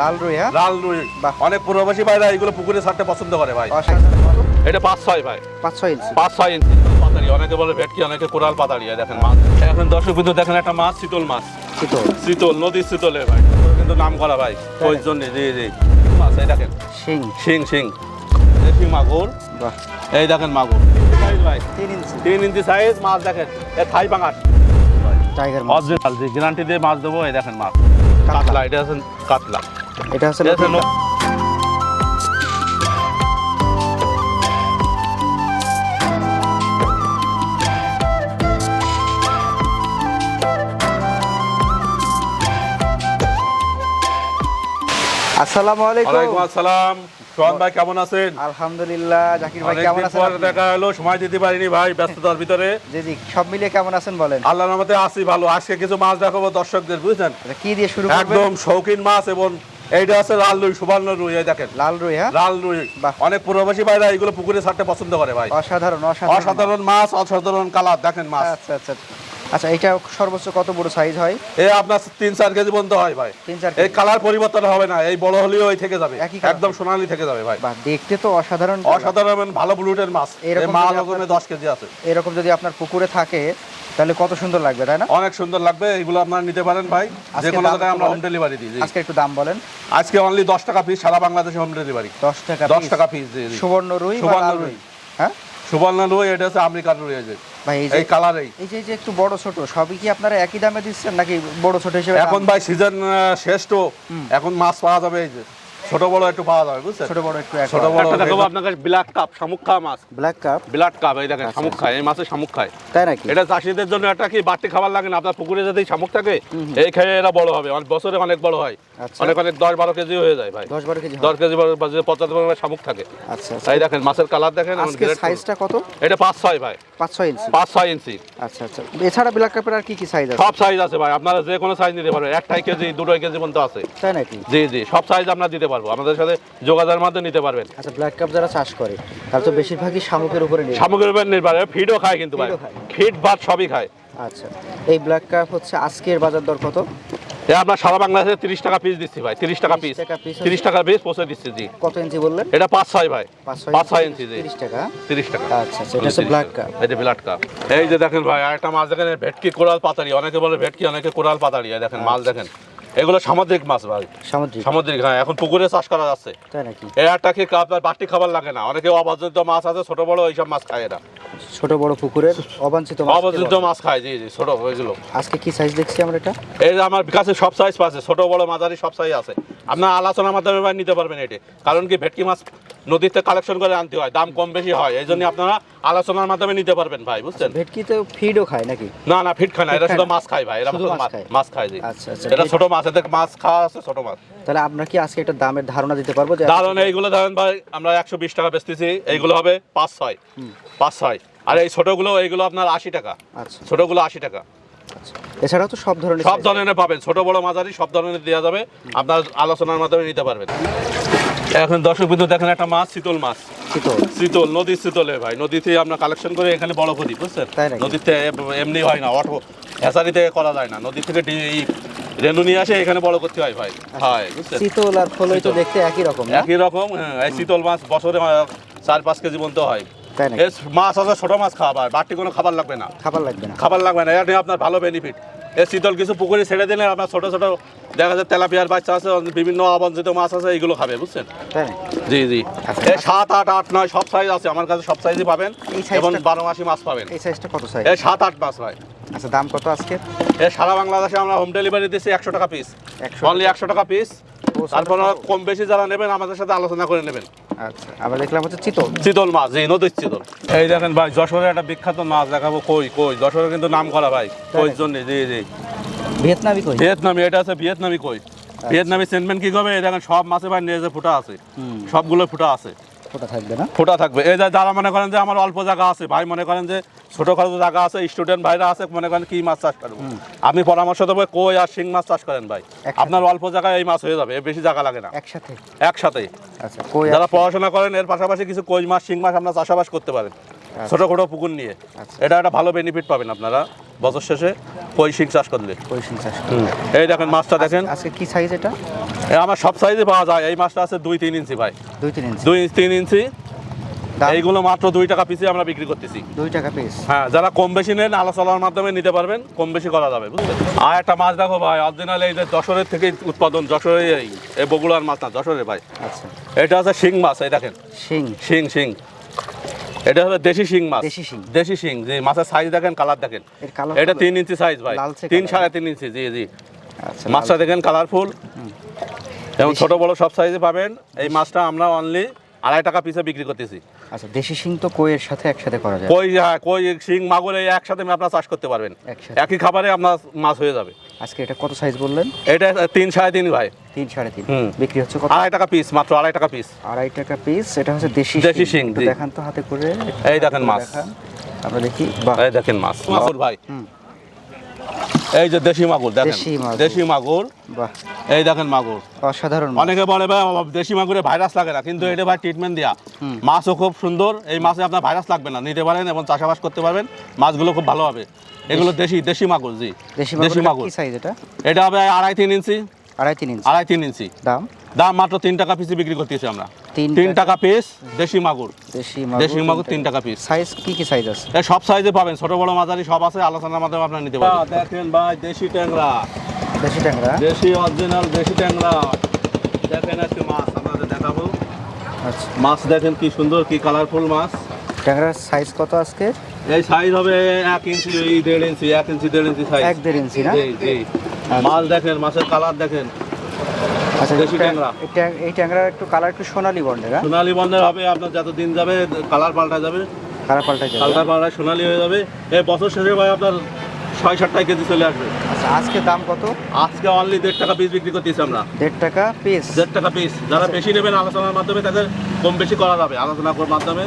লাল রুই হ্যাঁ? লাল রুই। অনেক প্রবাসী ভাইরা এগুলো পুকুরে ছাড়তে পছন্দ করে ভাই। এটা পাঁচ ছয় ভাই। পাঁচ ছয় ইঞ্চি। পাঁচ ছয় ইঞ্চি। পাতাড়ি অনেকে বলে ভেটকি অনেকে কোরাল পাতাড়ি দেখেন মাছ। এখন দর্শক বিন্দু দেখেন একটা মাছ শীতল মাছ। চিতল শীতল নদীর শীতলে ভাই। কিন্তু নাম করা ভাই ওই জন্য জি জি মাছ এই দেখেন? শিং। শিং শিং। দেশি মাগুর। এই দেখেন মাগুর। ভাই। তিন ইঞ্চি। তিন ইঞ্চি সাইজ মাছ দেখেন। এ থাই পাঙাশ। টাইগার মাছ। অরিজিনাল জি গ্যারান্টি দিয়ে মাছ দেবো এই দেখেন মাছ। কাতলা। এটা আছে কাতলা। এটা হচ্ছে আসসালামু আলাইকুম। আসসালাম। ভাই কেমন আছেন? আলহামদুলিল্লাহ জাকির ভাই কেমন আছেন দেখা হলো সময় দিতে পারিনি ভাই ব্যস্ততার ভিতরে। জি জি সব মিলিয়ে কেমন আছেন বলেন? আল্লাহর রহমতে আছি ভালো। আজকে কিছু মাছ দেখাবো দর্শকদের বুঝছেন আচ্ছা, কি দিয়ে শুরু একদম শৌখিন মাছ এবং এইটা আছে লাল রুই সুবর্ণ রুই এই দেখেন। লাল রুই হ্যাঁ? লাল রুই। অনেক প্রবাসী ভাইরা এগুলো পুকুরে ছাড়তে পছন্দ করে ভাই। অসাধারণ অসাধারণ। অসাধারণ মাছ অসাধারণ কালার দেখেন মাছ। আচ্ছা আচ্ছা। আচ্ছা এটা সর্বোচ্চ কত বড় সাইজ হয়? এ আপনার তিন চার কেজি পর্যন্ত হয় ভাই। তিন চার এই কালার পরিবর্তন হবে না এই বড় হলেও ওই থেকে যাবে। একদম সোনালি থেকে যাবে ভাই। বাহ দেখতে তো অসাধারণ অসাধারণ ভালো ব্লুটের মাছ। এরকম এই যদি ওখানে দশ কেজি আছে। এরকম যদি আপনার পুকুরে থাকে তাহলে কত সুন্দর লাগবে তাই না? অনেক সুন্দর লাগবে এগুলো আপনারা নিতে পারেন ভাই। যে কোনো জায়গায় আমরা হোম ডেলিভারি দিই। আজকে একটু দাম বলেন। আজকে অনলি দশ টাকা পিস সারা বাংলাদেশে হোম ডেলিভারি দশ টাকা দশ। টাকা পিস। সুবর্ণ রুই সুবর্ণ। রুই। হ্যাঁ? সুবর্ণ রুই এটা হচ্ছে আমেরিকান রুই এই ভাই এই এই কালার এই এই যে যে একটু বড় ছোট সবই কি আপনারা একই দামে দিচ্ছেন নাকি বড় ছোট হিসেবে এখন ভাই সিজন শেষ তো এখন মাছ পাওয়া যাবে এই যে। ছোট বড় একটু পাওয়া যাবে বুঝছেন? ছোট বড় একটু ছোট বড় দেখাবো আপনাকে ব্ল্যাক কাপ শামুক খাওয়া মাছ। ব্ল্যাক কাপ ব্ল্যাক কাপ এই দেখেন শামুক খায় এই মাছে শামুক খায় তাই নাকি? এটা চাষিদের জন্য একটা কি বাড়তি খাবার লাগে না? আপনার পুকুরে যদি শামুক থাকে এই খেয়ে এরা বড় হবে। অনেক বছরে অনেক বড় হয়। আচ্ছা। অনেক অনেক দশ বারো কেজি হয়ে যায় ভাই। দশ বারো কেজি দশ কেজি পঁচাত্তর গ্রামের শামুক থাকে। আচ্ছা আচ্ছা। তাই দেখেন মাছের কালার দেখেন সাইজটা কত? এটা পাঁচ ছয় ভাই। পাঁচ ছয় ইঞ্চি। পাঁচ ছয় ইঞ্চি। আচ্ছা আচ্ছা। এছাড়া ব্ল্যাক কাপের আর কি কি সাইজ আছে? সব সাইজ আছে ভাই। আপনারা যে কোনো সাইজ নিতে পারবেন। একটাই কেজি দুটোই কেজি পর্যন্ত আছে। তাই নাকি? জি জি। সব সাইজ আমরা দিতে পারব। আমাদের সাথে যোগাযোগের মাধ্যমে নিতে পারবেন। আচ্ছা ব্ল্যাক কাপ যারা চাষ করে তারা তো বেশিরভাগই শামুকের উপরে সামগ্রীর উপর নির্ভর ফিডও খায় কিন্তু ভাই। ফিড ভাত সবই খায়। আচ্ছা। এই ব্ল্যাক কাপ হচ্ছে আজকের বাজার দর কত? আপনার সারা বাংলাদেশে তিরিশ টাকা পিস দিচ্ছি ভাই তিরিশ টাকা পিস তিরিশ টাকা পিস পৌঁছে দিচ্ছি জি। কত ইঞ্চি বললেন? এটা পাঁচ ছয় ভাই পাঁচ ছয় ইঞ্চি জি। তিরিশ টাকা? তিরিশ টাকা। আচ্ছা আচ্ছা এটা হচ্ছে ব্ল্যাক কাপ এই যে কাপ এই যে দেখেন ভাই আরেকটা মাছ দেখেন ভেটকি কোরাল পাতাড়ি অনেকে বলে ভেটকি অনেকে কোরাল পাতাড়ি দেখেন মাছ দেখেন। এগুলো সামুদ্রিক মাছ ভাই। সামুদ্রিক। সামুদ্রিক হ্যাঁ এখন পুকুরে চাষ করা যাচ্ছে। তাই নাকি? এই একটা কি আপনার বাড়তি খাবার লাগে না। অনেকে অবাঞ্ছিত মাছ আছে ছোট বড় এইসব মাছ খায় এরা। ছোট বড় পুকুরের অবাঞ্ছিত মাছ অবাঞ্ছিত মাছ খায় জি জি ছোট হয়েছিল। আজকে কি সাইজ দেখছি আমরা এটা? এই যে আমার কাছে সব সাইজ আছে ছোট বড় মাঝারি সব সাইজ আছে। আপনার আলোচনার মাধ্যমে নিতে পারবেন এটা। কারণ কি ভেটকি মাছ নদীতে কালেকশন করে আনতে হয় দাম কম বেশি হয় এই জন্য আপনারা আলোচনার মাধ্যমে নিতে পারবেন ভাই বুঝছেন? ভেটকিতে ফিডও খায় নাকি? না না ফিট খায় না এটা শুধু মাছ খায় ভাই শুধু মাছ খায়? জি। আচ্ছা আচ্ছা এটা ছোট মাছ এদের মাছ খাওয়া আছে ছোট মাছ। তাহলে আমরা কি আজকে একটা দামের ধারণা দিতে পারব যে দারুণ এইগুলো ধরেন ভাই আমরা একশো বিশ টাকা বেচতেছি এইগুলো হবে পাঁচ ছয়। পাঁচ ছয়। আর এই ছোটগুলো এইগুলো আপনার আশি টাকা। আচ্ছা। ছোটগুলো আশি টাকা। এছাড়াও তো সব ধরনের সব ধরনের পাবেন। ছোট বড় মাঝারি সব ধরনের দেওয়া যাবে। আপনার আলোচনার মাধ্যমে নিতে পারবেন। এখন দর্শক বিন্দু দেখেন একটা মাছ শীতল মাছ। শীতল। শীতল নদীর শীতলে ভাই। নদীতে আমরা কালেকশন করে এখানে বড় করি বুঝছেন? নদীতে এমনি হয় না অটো হ্যাচারিতে করা যায় না। নদী থেকে এই রেনু নিয়ে আসে এখানে বড় করতে হয় ভাই। হয় বুঝছেন? শীতল আর ফলই তো দেখতে একই রকম একই রকম হ্যাঁ, এই শীতল মাছ বছরে চার পাঁচ কেজি পর্যন্ত হয়। তাই এ মাছ আছে ছোট মাছ হয় বাড়তি কোনো খাবার লাগবে না। খাবার লাগবে না। খাবার লাগবে না এটা আপনার ভালো বেনিফিট এই শীতল কিছু পুকুরে ছেড়ে দিলে আপনার ছোট ছোট দেখা যাচ্ছে তেলাপিয়ার বাচ্চা আছে বিভিন্ন অবঞ্চিত মাছ আছে এইগুলো খাবে বুঝছেন? জি জি। আচ্ছা। সাত আট আট নয় সব সাইজ আছে আমার কাছে সব সাইজই পাবেন এবং বারো মাসি মাছ পাবেন। এই সাইজটা কত সাইজ এই সাত আট মাছ ভাই আচ্ছা দাম কত আজকে? এই সারা বাংলাদেশে আমরা হোম ডেলিভারি দিচ্ছি একশো টাকা পিস 100 অনলি একশো টাকা পিস তারপর কম বেশি যারা নেবেন আমাদের সাথে আলোচনা করে নেবেন। আচ্ছা আমরা দেখলাম হচ্ছে চিতল। চিতল মাছ এই নদীর চিতল। এই দেখেন ভাই যশোরের একটা বিখ্যাত মাছ দেখাবো কই কই? যশোরের কিন্তু নাম করা ভাই কই জন্য জি জি। ভিয়েতনামি কই? ভিয়েতনামি এটা আছে ভিয়েতনামি কই? ভিয়েতনামি সেন্টমেন্ট কি করবে? এই দেখেন সব মাছে ভাই নিয়ে ফুটা আছে সবগুলো ফুটা আছে। ওটা থাকবে না? ফোটা থাকবে। এই যে যারা মনে করেন যে আমার অল্প জায়গা আছে ভাই মনে করেন যে ছোটখাটো জায়গা আছে স্টুডেন্ট ভাইরা আছে মনে করেন কি মাছ চাষ করব? আমি পরামর্শ দেবো কই আর শিং মাছ চাষ করেন ভাই। আপনার অল্প জায়গায় এই মাছ হয়ে যাবে বেশি জায়গা লাগে না। একসাথে? একসাথে। আচ্ছা যারা পড়াশোনা করেন এর পাশাপাশি কিছু কই মাছ শিং মাছ আপনার চাষাবাস করতে পারেন। ছোট ছোট পুকুর নিয়ে। আচ্ছা। এটা একটা ভালো বেনিফিট পাবেন আপনারা। বছর শেষে শিং চাষ করলে। পরিশীল চাষ এই দেখেন মাছটা দেখেন। আজকে কি সাইজ এটা? আমার সব সাইজে পাওয়া যায়। এই মাছটা আছে দুই তিন ইঞ্চি ভাই। দুই তিন ইঞ্চি। দুই তিন ইঞ্চি। এইগুলো মাত্র দুই টাকা পিসে আমরা বিক্রি করতেছি। দুই টাকা পিস হ্যাঁ যারা কম বেশি নেন আলোচনার মাধ্যমে নিতে পারবেন। কম বেশি করা যাবে বুঝলেন? আর একটা মাছ দেখো ভাই অরিজিনাল এই যে যশোরের থেকে উৎপাদন যশোরে এই এই বগুড়ার মাছ না যশোরে ভাই। আচ্ছা। এটা আছে শিং মাছ এই দেখেন। শিং। শিং শিং। এটা হলো দেশি শিং মাছ। দেশি শিং। দেশি শিং যে মাছের সাইজ দেখেন কালার দেখেন। এটা তিন ইঞ্চি সাইজ ভাই। তিন সাড়ে তিন ইঞ্চি জি জি। আচ্ছা মাছটা দেখেন কালারফুল এবং ছোট বড় সব সাইজে পাবেন। এই মাছটা আমরা অনলি আড়াই টাকা পিসে বিক্রি করতেছি। আচ্ছা দেশি শিং তো কইয়ের সাথে একসাথে করা যায়। কই হ্যাঁ, কই শিং মাগুর এই একসাথে আপনার চাষ করতে পারবেন। একই খাবারে আপনার মাছ হয়ে যাবে। আজকে এটা কত সাইজ বললেন? এটা তিন সাড়ে তিন ভাই। তিন সাড়ে তিন। বিক্রি হচ্ছে কত? আড়াই টাকা পিস মাত্র আড়াই টাকা পিস আড়াই টাকা পিস এটা হচ্ছে দেশি দেশি শিং, দেখান তো হাতে করে এই দেখেন মাছ। আমরা দেখি এই দেখেন মাছ। মাগুর ভাই। হুম। এই যে দেশি মাগুর দেখেন। দেশি মাগুর। বাহ। এই দেখেন মাগুর। অসাধারণ অনেকে বলে ভাই দেশি মাগুরে ভাইরাস লাগে না কিন্তু এটা ভাই ট্রিটমেন্ট দেওয়া মাছও খুব সুন্দর এই মাছে আপনার ভাইরাস লাগবে না নিতে পারেন এবং চাষাবাস করতে পারবেন। মাছগুলো খুব ভালো হবে। এগুলো দেশি। দেশি মাগুর জি। দেশি মাগুর মাগুর। কি সাইজ এটা? এটা হবে আড়াই তিন ইঞ্চি। আড়াই তিন ইঞ্চি। আড়াই তিন ইঞ্চি। দাম? দাম মাত্র তিন টাকা পিসে বিক্রি করতেছি আমরা। তিন টাকা পিস দেশি মাগুর। দেশি মাগুর তিন টাকা পিস সাইজ কি কি সাইজ আছে? সব সাইজে পাবেন ছোট বড় মাঝারি সব আছে আলোচনার মাধ্যমে আপনারা নিতে পারবেন। দেখেন ভাই দেশি ট্যাংরা। দেশি ট্যাংরা? দেশি অরিজিনাল দেশি ট্যাংরা। দেখেন আজকে মাছ আপনাদের দেখাবো। আচ্ছা। মাছ দেখেন কি সুন্দর কি কালারফুল মাছ। ট্যাংরার সাইজ কত আজকে? এই সাইজ হবে এক ইঞ্চি এই দেড় ইঞ্চি এক ইঞ্চি দেড় ইঞ্চি সাইজ এক দেড় ইঞ্চি না? জি জি। মাছ দেখেন মাছের কালার দেখেন। আচ্ছা দেশি ট্যাংরা। এই ট্যাংরার একটু কালার একটু সোনালি বর্ণের হ্যাঁ? সোনালি হবে আপনার যত দিন যাবে কালার পাল্টা যাবে। কালার পাল্টা যাবে কালার পাল্টা সোনালি হয়ে যাবে। এই বছর শেষে ভাই আপনার ছয় সাত টাকা কেজি চলে আসবে। আচ্ছা আজকে দাম কত? আজকে অনলি দেড় টাকা পিস বিক্রি করতেছি আমরা। দেড় টাকা পিস দেড় টাকা পিস যারা বেশি নেবেন আলোচনার মাধ্যমে তাদের কম বেশি করা যাবে আলোচনা করার মাধ্যমে।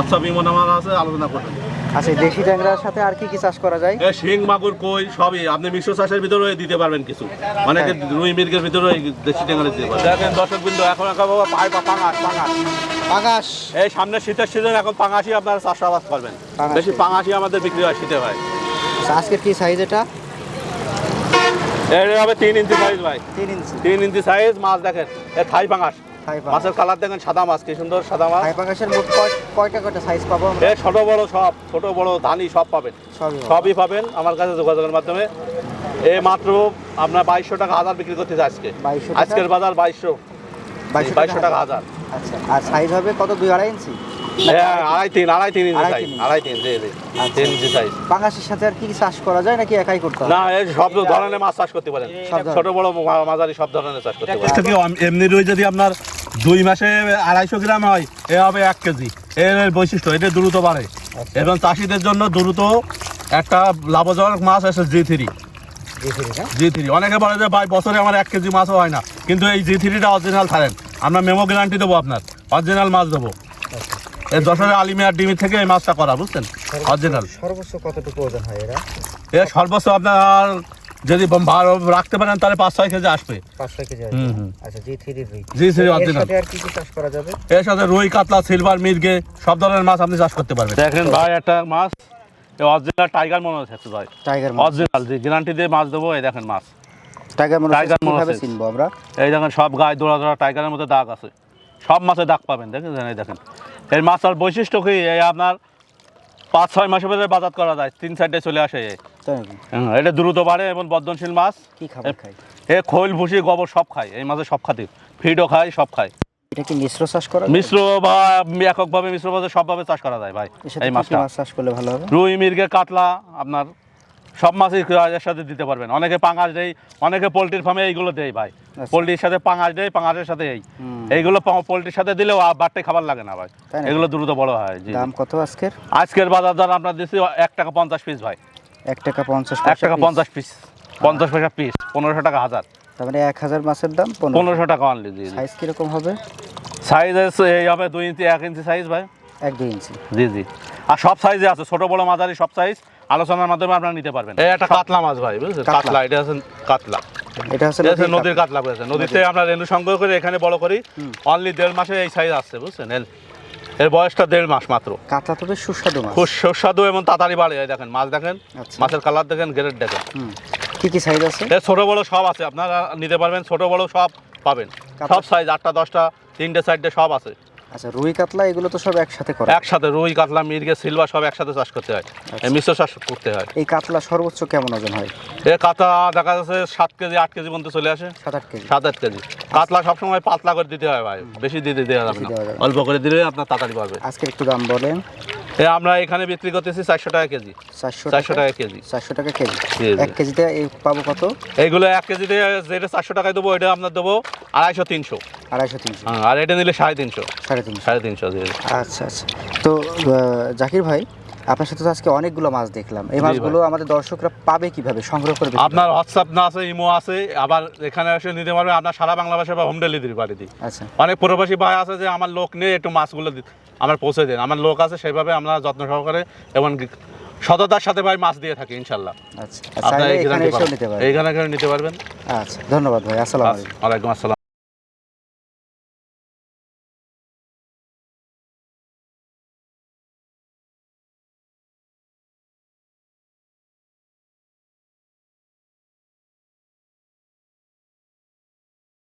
আচ্ছা বিমন আমার আছে আলোচনা করবেন। আচ্ছা এই দেশি ট্যাংরার সাথে আর কি কি চাষ করা যায়? শিং মাগুর কই সবই। আপনি মিশ্র চাষের ভিতরে দিতে পারবেন কিছু। অনেকে রুই মির্গের ভিতরে দেশি টেঙ্গারে দিতে পারবেন। দেখেন দর্শক বিন্দু এখন এখন পাই বা পাঙাশ পাঙাশ। পাঙাশ। এই সামনে শীতের সিজন এখন পাঙাশি আপনারা চাষাবাদ করবেন। বেশি পাঙাশি আমাদের বিক্রি হয় শীতে ভাই। আচ্ছা আজকের কি সাইজ এটা? এই হবে তিন ইঞ্চি সাইজ ভাই। তিন ইঞ্চি। তিন ইঞ্চি সাইজ মাছ দেখেন। এ থাই পাঙাশ। মাছের কালার দেখেন সাদা মাছ কি সুন্দর সাদা মাছ। পাঙাশের মোট কয়টা কয়টা সাইজ পাবো এ ছোট বড় সব ছোট বড় ধানি সব পাবেন। সবই পাবেন আমার কাছে যোগাযোগের মাধ্যমে। এ মাত্র আপনার বাইশশো টাকা হাজার বিক্রি করতেছে আজকে। আজকের বাজার বাইশশো। বাইশশো টাকা হাজার। আচ্ছা আর সাইজ হবে কত? দুই আড়াই ইঞ্চি? আড়াই তিন আড়াই তিন ইঞ্চি সাইজ আড়াই তিন জি জি। তিন ইঞ্চি সাইজ পাঙাশের সাথে আর কি কি চাষ করা যায় নাকি একাই করতে না এই সব ধরনের মাছ চাষ করতে পারেন। ছোট বড় মাঝারি সব ধরনের চাষ করতে পারেন। এমনি রুই যদি আপনার দুই মাসে আড়াইশো গ্রাম হয় এ হবে এক কেজি। এর এর বৈশিষ্ট্য এটা দ্রুত বাড়ে। আচ্ছা। এবং চাষিদের জন্য দ্রুত একটা লাভজনক মাছ আছে জি থ্রি। জি থ্রি অনেকে বলে যে ভাই বছরে আমার এক কেজি মাছও হয় না। কিন্তু এই জি থ্রিটা অরিজিনাল থাকেন আমরা মেমো গ্যারান্টি দেবো আপনার। অরিজিনাল মাছ দেবো। এই যশোরের আলিমিয়ার ডিমি থেকে এই মাছটা করা বুঝছেন? অরিজিনাল সর্বোচ্চ কতটুকু ওজন হয় এরা? এ সর্বোচ্চ আপনার যদি ভালো রাখতে পারেন তাহলে পাঁচ ছয় কেজি আসবে। কেজি। আচ্ছা জি থ্রি রুই। জি থ্রি এর অরিজিনাল সাথে আর কি কি চাষ করা যাবে? এর সাথে রুই কাতলা সিলভার মির্গে সব ধরনের মাছ আপনি চাষ করতে পারবেন। দেখেন ভাই একটা মাছ অরিজিনাল টাইগার মনে হচ্ছে ভাই। টাইগার অরিজিনাল জি গ্যারান্টি দিয়ে মাছ দেবো এই দেখেন মাছ। টাইগার মনে টাইগার। চিনবো আমরা? এই দেখেন সব গায়ে দৌড়া দৌড়া টাইগারের মধ্যে দাগ আছে। সব মাছে দাগ পাবেন দেখেন এই দেখেন। এই মাছার বৈশিষ্ট্য কি? এই আপনার পাঁচ ছয় মাসের ভিতরে বাজার করা যায় তিন সাইডে চলে আসে এটা দ্রুত বাড়ে এবং বর্ধনশীল মাছ। কি খাবার খায়? এ খৈল ভুসি গোবর সব খায় এই মাছে সব খাতে। ফিডও খায় সব খায়। এটা কি মিশ্র চাষ করা মিশ্র বা এককভাবে মিশ্র ভাবে সবভাবে চাষ করা যায় ভাই এই মাছটা। মাছ চাষ করলে ভালো হবে? রুই মির্গে কাতলা আপনার সব মাছই এর সাথে দিতে পারবেন। অনেকে পাঙাশ দেয় অনেকে পোলট্রির ফার্মে এইগুলো দেয় ভাই। আচ্ছা। পোলট্রির সাথে পাঙাশ দেয় পাঙাশের সাথে এই। এইগুলো পোলট্রির সাথে দিলেও বাড়তে খাবার লাগে না ভাই। এগুলো দ্রুত বড় হয় দাম কত আজকের? আজকের বাজার দর আপনার দিচ্ছি এক টাকা পঞ্চাশ পিস ভাই। এক টাকা পঞ্চাশ এক টাকা পঞ্চাশ পিস পঞ্চাশ পয়সা পিস পনেরোশো টাকা হাজার। তার মানে এক হাজার মাছের দাম পনেরো। পনেরোশো টাকা অনলি জি সাইজ কীরকম হবে? সাইজ এই হবে দুই ইঞ্চি এক ইঞ্চি সাইজ ভাই। এক দুই ইঞ্চি। জি জি। আর সব সাইজে আছে ছোটো বড় মাঝারি সব সাইজ আলোচনার মাধ্যমে আপনারা নিতে পারবেন। এই একটা কাতলা মাছ ভাই বুঝছেন? কাতলা। এটা আছে কাতলা। এটা হচ্ছে এটা নদীর কাতলা করেছে নদীতে আমরা রেণু সংগ্রহ করে এখানে বড় করি। অনলি দেড় মাসে এই সাইজ আসছে বুঝছেন? এল- এর বয়সটা দেড় মাস মাত্র। কাতলা তো বেশ সুস্বাদু মাছ। খুব সুস্বাদু এবং তাড়াতাড়ি বাড়ে এই দেখেন মাছ দেখেন আচ্ছা। মাছের কালার দেখেন গ্রেড দেখেন। কি কি সাইজ আছে? এর ছোট বড় সব আছে আপনারা নিতে পারবেন ছোট বড় সব পাবেন। সব সাইজ আটটা দশটা তিনটে সাইডে সব আছে। আচ্ছা রুই কাতলা এগুলো তো সব একসাথে করে একসাথে রুই কাতলা মির্গে সিলভার সব একসাথে চাষ করতে হয়। মিশ্র চাষ করতে হয়। এই কাতলা সর্বোচ্চ কেমন ওজন হয়? এ কাতলা দেখা যাচ্ছে সাত কেজি আট কেজি পর্যন্ত চলে আসে। সাত আট কেজি। সাত আট কেজি। কাতলা সবসময় পাতলা করে দিতে হয় ভাই। বেশি দিতে দেওয়া যাবে না। অল্প করে দিলে আপনার তাড়াতাড়ি পারবে আজকে একটু দাম বলেন। আমরা এখানে বিক্রি করতেছি চারশো টাকা কেজি। চারশো টাকা। কেজি। চারশো টাকা কেজি। এক কেজিতে এই পাবো কত? এইগুলো এক কেজিতে যেটা চারশো টাকায় দেবো এটা আপনার দেবো আড়াইশো তিনশো। আড়াইশো তিনশো। হ্যাঁ, আর এটা নিলে সাড়ে তিনশো। সাড়ে তিনশো। সাড়ে তিনশো আচ্ছা আচ্ছা। তো জাকির ভাই আপনার সাথে তো আজকে অনেকগুলো মাছ দেখলাম। এই মাছগুলো আমাদের দর্শকরা পাবে কীভাবে? সংগ্রহ করবে আপনার হোয়াটসঅ্যাপ না আছে ইমো আছে আবার এখানে এসে নিতে পারবে আপনার সারা বাংলাদেশে বা হোম ডেলিভারি বাড়ি দিই আচ্ছা। অনেক প্রবাসী ভাই আছে যে আমার লোক নেই একটু মাছগুলো দি- আমার পৌঁছে দেন। আমার লোক আছে সেভাবে আমরা যত্ন সহকারে এবং সততার সাথে ভাই মাছ দিয়ে থাকি ইনশাল্লাহ। আচ্ছা আপনারা এখানে এখানে নিতে পারবেন। পারবেন। এইখানে নিতে পারবেন। আচ্ছা ধন্যবাদ ভাই আসসালাম আলাইকুম। আসসালাম।